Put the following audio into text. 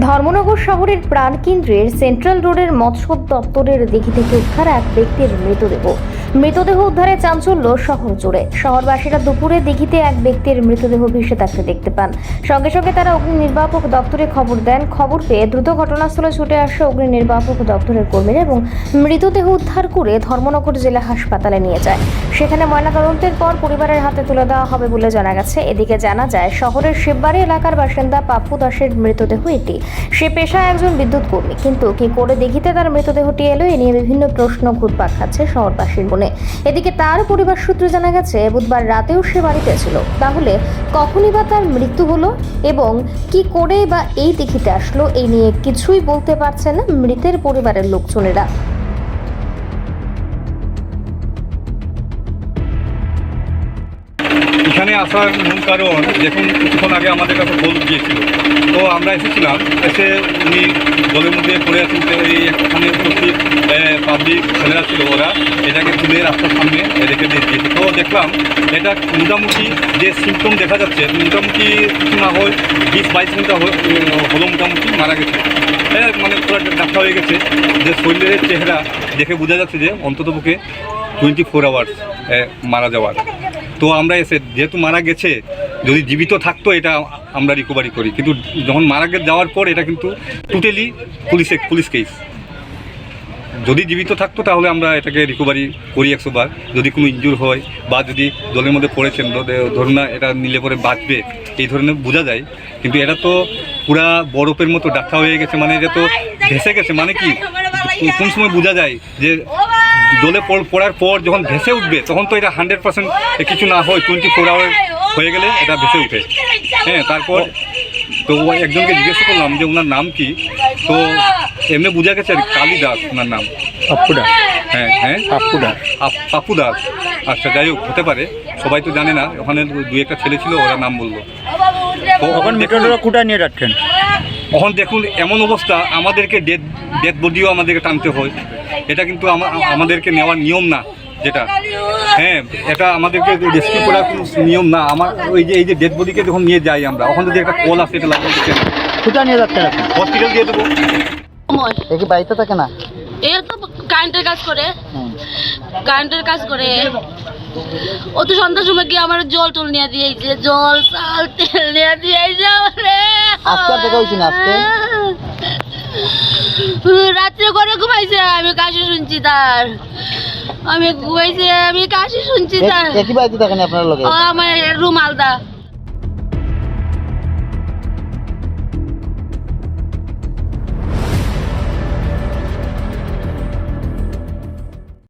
ধর্মনগর শহরের প্রাণকেন্দ্রের সেন্ট্রাল রোডের মৎস্য দপ্তরের দিঘি থেকে উদ্ধার এক ব্যক্তির মৃতদেহ। মৃতদেহ উদ্ধারে চাঞ্চল্য শহর জুড়ে। শহরবাসীরা দুপুরে দিঘিতে এক ব্যক্তির মৃতদেহ ভেসে থাকতে দেখতে পান। সঙ্গে সঙ্গে তারা অগ্নি নির্বাপক দপ্তরে খবর দেন। খবর পেয়ে দ্রুত ঘটনাস্থলে ছুটে আসে অগ্নি নির্বাপক দপ্তরের কর্মীরা এবং মৃতদেহ উদ্ধার করে ধর্মনগর জেলা হাসপাতালে নিয়ে যায়। সেখানে ময়নাতদন্তের পর পরিবারের হাতে তুলে দেওয়া হবে বলে জানা গেছে। এদিকে জানা যায়, শহরের শিববাড়ি এলাকার বাসিন্দা পাপ্পু দাসের মৃতদেহ এটি সে পেশায় একজন বিদ্যুৎ কর্মী। কিন্তু কি করে দেখিতে তার মৃতদেহটি এলো, এ নিয়ে বিভিন্ন প্রশ্ন ঘুরপাক খাচ্ছে শহরবাসীর মনে এদিকে তার পরিবার সূত্রে জানা গেছে, বুধবার রাতেও সে বাড়িতে ছিল। তাহলে কখনই বা তার মৃত্যু হলো এবং কি করে বা এই দিঘিতে আসলো, এই নিয়ে কিছুই বলতে পারছে না মৃতের পরিবারের লোকজনেরা। এখানে আসার মূল কারণ, দেখুন কিছুক্ষণ আগে আমাদের কাছে ফোন গিয়েছিল। তো আমরা এসেছিলাম, এসে উনি জলের মধ্যে পড়ে আছেন এই উপস্থিত পাবলিক ছেলেরা ছিল ওরা, এটাকে তুলে রাস্তার সামনে রেখে দিয়ে দিয়েছে। তো দেখলাম, এটা মোটামুটি যে সিমটম দেখা যাচ্ছে, মোটামুটি কিছু না হয়, বিশ বাইশ মিনিট হলো মোটামুটি মারা গেছে। মানে পুরো ডাক্তার হয়ে গেছে, যে শরীরের চেহারা দেখে বোঝা যাচ্ছে যে অন্ততপক্ষে টোয়েন্টি ফোর আওয়ার্স মারা যাওয়ার। তো আমরা এসে, যেহেতু মারা গেছে, যদি জীবিত থাকতো, এটা আমরা রিকভারি করি। কিন্তু যখন মারা যাওয়ার পর, এটা কিন্তু টোটালি পুলিশে পুলিশ কেস যদি জীবিত থাকতো তাহলে আমরা এটাকে রিকভারি করি একশো বার যদি কোনো ইঞ্জুর হয় বা যদি দলের মধ্যে পড়েছেন ধরুন না এটা নিলে পরে বাঁচবে, এই ধরনের বোঝা যায়। কিন্তু এটা তো পুরা বরফের মতো ডাক্তার হয়ে গেছে মানে এটা তো ভেসে গেছে মানে কি? কোন সময় বোঝা যায় যে দলে পড়- পড়ার পর যখন ভেসে উঠবে, তখন তো এটা হান্ড্রেড পার্সেন্ট কিছু না হয় টোয়েন্টি ফোর আওয়ার হয়ে গেলে এটা ভেসে উঠে। হ্যাঁ তারপর তো একজনকে জিজ্ঞেস করলাম যে ওনার নাম কি? তো এমনি বোঝা গেছে আর কালী দাস ওনার নাম। পাপ্পুডা হ্যাঁ হ্যাঁ। পাপ্পুডা আপ- পাপু দাস। আচ্ছা যাই হোক হতে পারে। সবাই তো জানে না ওখানে দু একটা ছেলে ছিল ওরা নাম বলল। তো তখন মিটনটা কুটা নিয়ে যাচ্ছেন? এখন দেখুন এমন অবস্থা আমাদেরকে ডেথ ডেথ বডিও আমাদেরকে টানতে হয়। এটা কিন্তু আমা- আমাদেরকে নেওয়ার নিয়ম না যেটা। হ্যাঁ এটা আমাদেরকে রেস্কিউ করার কোনো নিয়ম না। আমার ওই যে এই যে ডেড বডিকে যখন নিয়ে যাই আমরা ওখান যদি একটা কল আসে এটা লাগিয়ে নিয়ে যাচ্ছেন আপনি হসপিটাল দিয়ে দেবো। এ কি বাড়িতে থাকে না? এ তো কারেন্টের কাজ করে। কারেন্টের কাজ করে। ও তো সন্ধ্যার সময় গিয়ে আমার জল টল নিয়ে দিয়েছে জল চাল তেল নিয়ে দিয়েছে আমারে আজকে দেখা হয়েছে না, আজকে? রাত্রে করে ঘুমাইছে আমি কাশি শুনছি তার। আমি ঘুমাইছে আমি কাশি শুনছি তার। একই বাড়িতে থাকেন আপনার লগে? ও আমার রুম আলদা।